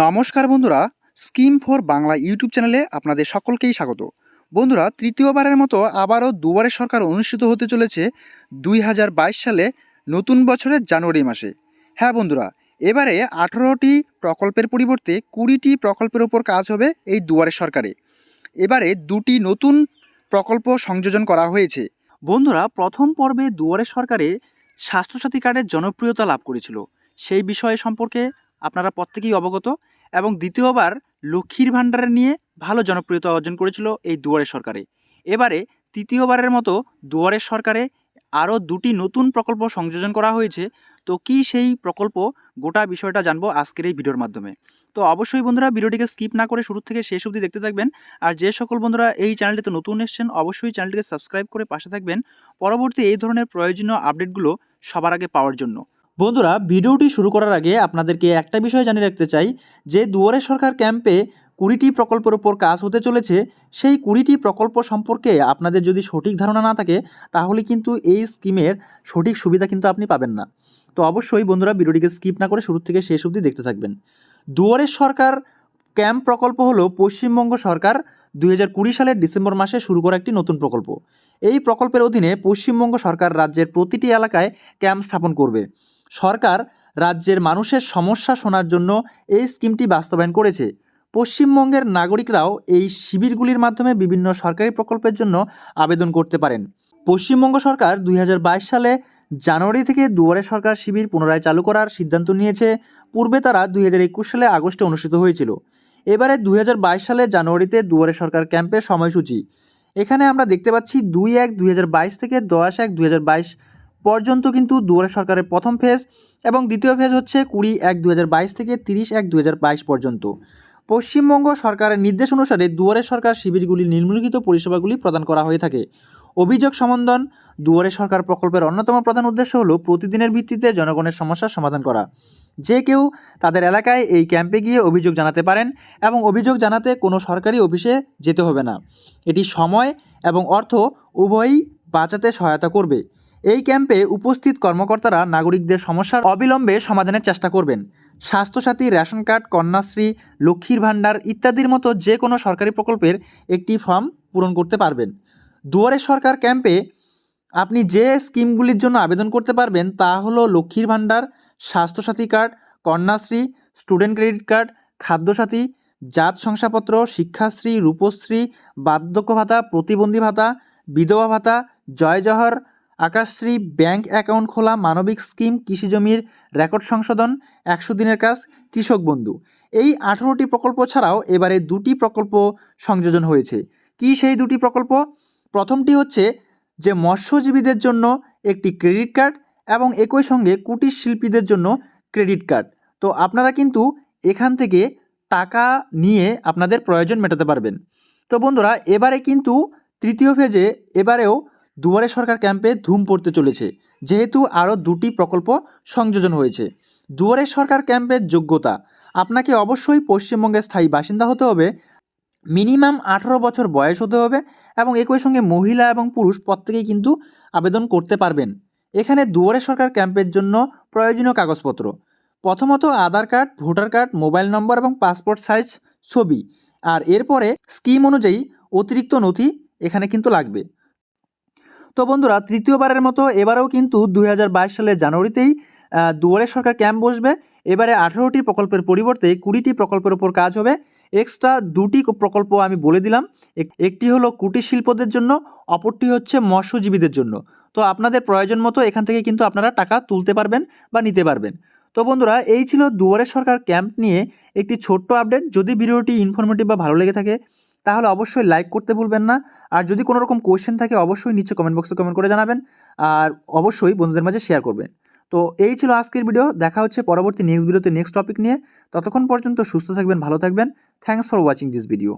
নমস্কার বন্ধুরা, scheme for Bangla YouTube চ্যানেলে আপনাদের সকলকেই স্বাগত। বন্ধুরা, তৃতীয়বারের মতো আবারও দুবারের সরকার অনুষ্ঠিত হতে চলেছে দুই হাজার বাইশ সালে নতুন বছরের জানুয়ারি মাসে। হ্যাঁ বন্ধুরা, এবারে আঠারোটি প্রকল্পের পরিবর্তে কুড়িটি প্রকল্পের ওপর কাজ হবে এই দুয়ারের সরকারে। এবারে দুটি নতুন প্রকল্প সংযোজন করা হয়েছে। বন্ধুরা, প্রথম পর্বে দুয়ারে সরকারে স্বাস্থ্যসাথী কার্ডের জনপ্রিয়তা লাভ করেছিল। সেই বিষয়ে সম্পর্কে আপনারা প্রত্যেকেই অবগত এবং দ্বিতীয়বার লক্ষ্মীর ভাণ্ডারের নিয়ে ভালো জনপ্রিয়তা অর্জন করেছিল এই দুয়ারের সরকারে। এবারে তৃতীয়বারের মতো দুয়ারের সরকারে আরও দুটি নতুন প্রকল্প সংযোজন করা হয়েছে। তো কী সেই প্রকল্প? গোটা বিষয়টা জানব আজকের এই ভিডিওর মাধ্যমে। তো অবশ্যই বন্ধুরা ভিডিওটিকে স্কিপ না করে শুরু থেকে শেষ অবধি দেখতে থাকবেন। আর যে সকল বন্ধুরা এই চ্যানেলটিতে নতুন এসছেন, অবশ্যই চ্যানেলটিকে সাবস্ক্রাইব করে পাশে থাকবেন। পরবর্তী এই ধরনের প্রয়োজনীয় আপডেটগুলো সবার আগে পাওয়ার জন্য। বন্ধুরা, ভিডিওটি শুরু করার আগে আপনাদেরকে একটা বিষয় জানিয়ে রাখতে চাই, যে দুয়ারে সরকার ক্যাম্পে কুড়িটি প্রকল্পের ওপর কাজ হতে চলেছে, সেই কুড়িটি প্রকল্প সম্পর্কে আপনাদের যদি সঠিক ধারণা না থাকে, তাহলে কিন্তু এই স্কিমের সঠিক সুবিধা কিন্তু আপনি পাবেন না। তো অবশ্যই বন্ধুরা, ভিডিওটিকে স্কিপ না করে শুরু থেকে শেষ অবধি দেখতে থাকবেন। দুয়ারের সরকার ক্যাম্প প্রকল্প হলো পশ্চিমবঙ্গ সরকার দুই হাজার কুড়ি সালের ডিসেম্বর মাসে শুরু করা একটি নতুন প্রকল্প। এই প্রকল্পের অধীনে পশ্চিমবঙ্গ সরকার রাজ্যের প্রতিটি এলাকায় ক্যাম্প স্থাপন করবে। সরকার রাজ্যের মানুষের সমস্যা শোনার জন্য এই স্কিমটি বাস্তবায়ন করেছে। পশ্চিমবঙ্গের নাগরিকরাও এই শিবিরগুলির মাধ্যমে বিভিন্ন সরকারি প্রকল্পের জন্য আবেদন করতে পারেন। পশ্চিমবঙ্গ সরকার দুই হাজার বাইশ সালে জানুয়ারি থেকে দুয়ারে সরকার শিবির পুনরায় চালু করার সিদ্ধান্ত নিয়েছে। পূর্বে তারা দুই হাজার একুশ সালে আগস্টে অনুষ্ঠিত হয়েছিল। এবারে দুই হাজার বাইশ সালে জানুয়ারিতে দুয়ারে সরকার ক্যাম্পের সময়সূচি। এখানে আমরা দেখতে পাচ্ছি দুই এক দুই থেকে দশ এক দুই পর্যন্ত কিন্তু দুয়ারে সরকারের প্রথম ফেজ এবং দ্বিতীয় ফেজ হচ্ছে কুড়ি এক দু থেকে তিরিশ এক দু পর্যন্ত। পশ্চিমবঙ্গ সরকারের নির্দেশ অনুসারে দুয়ারে সরকার শিবিরগুলি নিম্নলিখিত পরিষেবাগুলি প্রদান করা হয়ে থাকে। অভিযোগ সমন্ধন, দুয়ারে সরকার প্রকল্পের অন্যতম প্রধান উদ্দেশ্য হলো প্রতিদিনের ভিত্তিতে জনগণের সমস্যার সমাধান করা। যে কেউ তাদের এলাকায় এই ক্যাম্পে গিয়ে অভিযোগ জানাতে পারেন এবং অভিযোগ জানাতে কোনো সরকারি অফিসে যেতে হবে না। এটি সময় এবং অর্থ উভয়ই বাঁচাতে সহায়তা করবে। এই ক্যাম্পে উপস্থিত কর্মকর্তারা নাগরিকদের সমস্যার অবিলম্বে সমাধানের চেষ্টা করবেন। স্বাস্থ্যসাথী, রেশন কার্ড, কন্যাশ্রী, লক্ষ্মীর ভাণ্ডার ইত্যাদির মতো যে কোনো সরকারি প্রকল্পের একটি ফর্ম পূরণ করতে পারবেন। দুয়ারে সরকার ক্যাম্পে আপনি যে স্কিমগুলির জন্য আবেদন করতে পারবেন তা হলো লক্ষ্মীর ভাণ্ডার, Swasthya Sathi card, Kanyashree, student credit card, Khadya Sathi, জাত শংসাপত্র, শিক্ষাশ্রী, রূপশ্রী, বার্ধক্য ভাতা, প্রতিবন্ধী ভাতা, বিধবা ভাতা, জয় জহর আকাশশ্রী ব্যাংক অ্যাকাউন্ট খোলা, মানবিক স্কিম কৃষি জমির রেকর্ড সংশোধন, একশো দিনের কাজ, কৃষক বন্ধু। এই আঠেরোটি প্রকল্প ছাড়াও এবারে দুটি প্রকল্প সংযোজন হয়েছে। কি সেই দুটি প্রকল্প? প্রথমটি হচ্ছে যে মৎস্যজীবীদের জন্য একটি ক্রেডিট কার্ড এবং একই সঙ্গে কুটির শিল্পীদের জন্য ক্রেডিট কার্ড। তো আপনারা কিন্তু এখান থেকে টাকা নিয়ে আপনাদের প্রয়োজন মেটাতে পারবেন। তো বন্ধুরা, এবারে কিন্তু তৃতীয় ফেজে এবারেও দুয়ারে সরকার ক্যাম্পে ধুম পড়তে চলেছে। যেহেতু আরও দুটি প্রকল্প সংযোজন হয়েছে। দুয়ারে সরকার ক্যাম্পের যোগ্যতা। আপনাকে অবশ্যই পশ্চিমবঙ্গের স্থায়ী বাসিন্দা হতে হবে। মিনিমাম আঠারো বছর বয়স হতে হবে এবং একই সঙ্গে মহিলা এবং পুরুষ প্রত্যেকেই কিন্তু আবেদন করতে পারবেন। এখানে দুয়ারে সরকার ক্যাম্পের জন্য প্রয়োজনীয় কাগজপত্র। প্রথমত Aadhaar card, voter card, mobile number এবং পাসপোর্ট সাইজ ছবি। আর এরপরে স্কিম অনুযায়ী অতিরিক্ত নথি এখানে কিন্তু লাগবে। তো বন্ধুরা, তৃতীয়বারের মতো এবারেও কিন্তু দু হাজার বাইশ সালের জানুয়ারিতেই দুয়ারে সরকার ক্যাম্প বসবে। এবারে আঠেরোটি প্রকল্পের পরিবর্তে কুড়িটি প্রকল্পের ওপর কাজ হবে। এক্সট্রা দুটি প্রকল্প আমি বলে দিলাম। এক- একটি হলো কুটির শিল্পদের জন্য, অপরটি হচ্ছে মৎস্যজীবীদের জন্য। তো আপনাদের প্রয়োজন মতো এখান থেকে কিন্তু আপনারা টাকা তুলতে পারবেন বা নিতে পারবেন। তো বন্ধুরা, এই ছিল দুয়ারে সরকার ক্যাম্প নিয়ে একটি ছোট্ট আপডেট। যদি ভিডিওটি ইনফরমেটিভ বা ভালো লেগে থাকে তাহলে অবশ্যই লাইক করতে ভুলবেন না। আর যদি কোনো রকম কোয়েশ্চেন থাকে, অবশ্যই নিচে কমেন্ট বক্সে কমেন্ট করে জানাবেন। আর অবশ্যই বন্ধুদের মাঝে শেয়ার করবেন। তো এই ছিল আজকের ভিডিও দেখা হচ্ছে পরবর্তী নেক্সট ভিডিওতে নেক্সট টপিক নিয়ে। ততক্ষণ পর্যন্ত সুস্থ থাকবেন, ভালো থাকবেন। Thanks for watching this video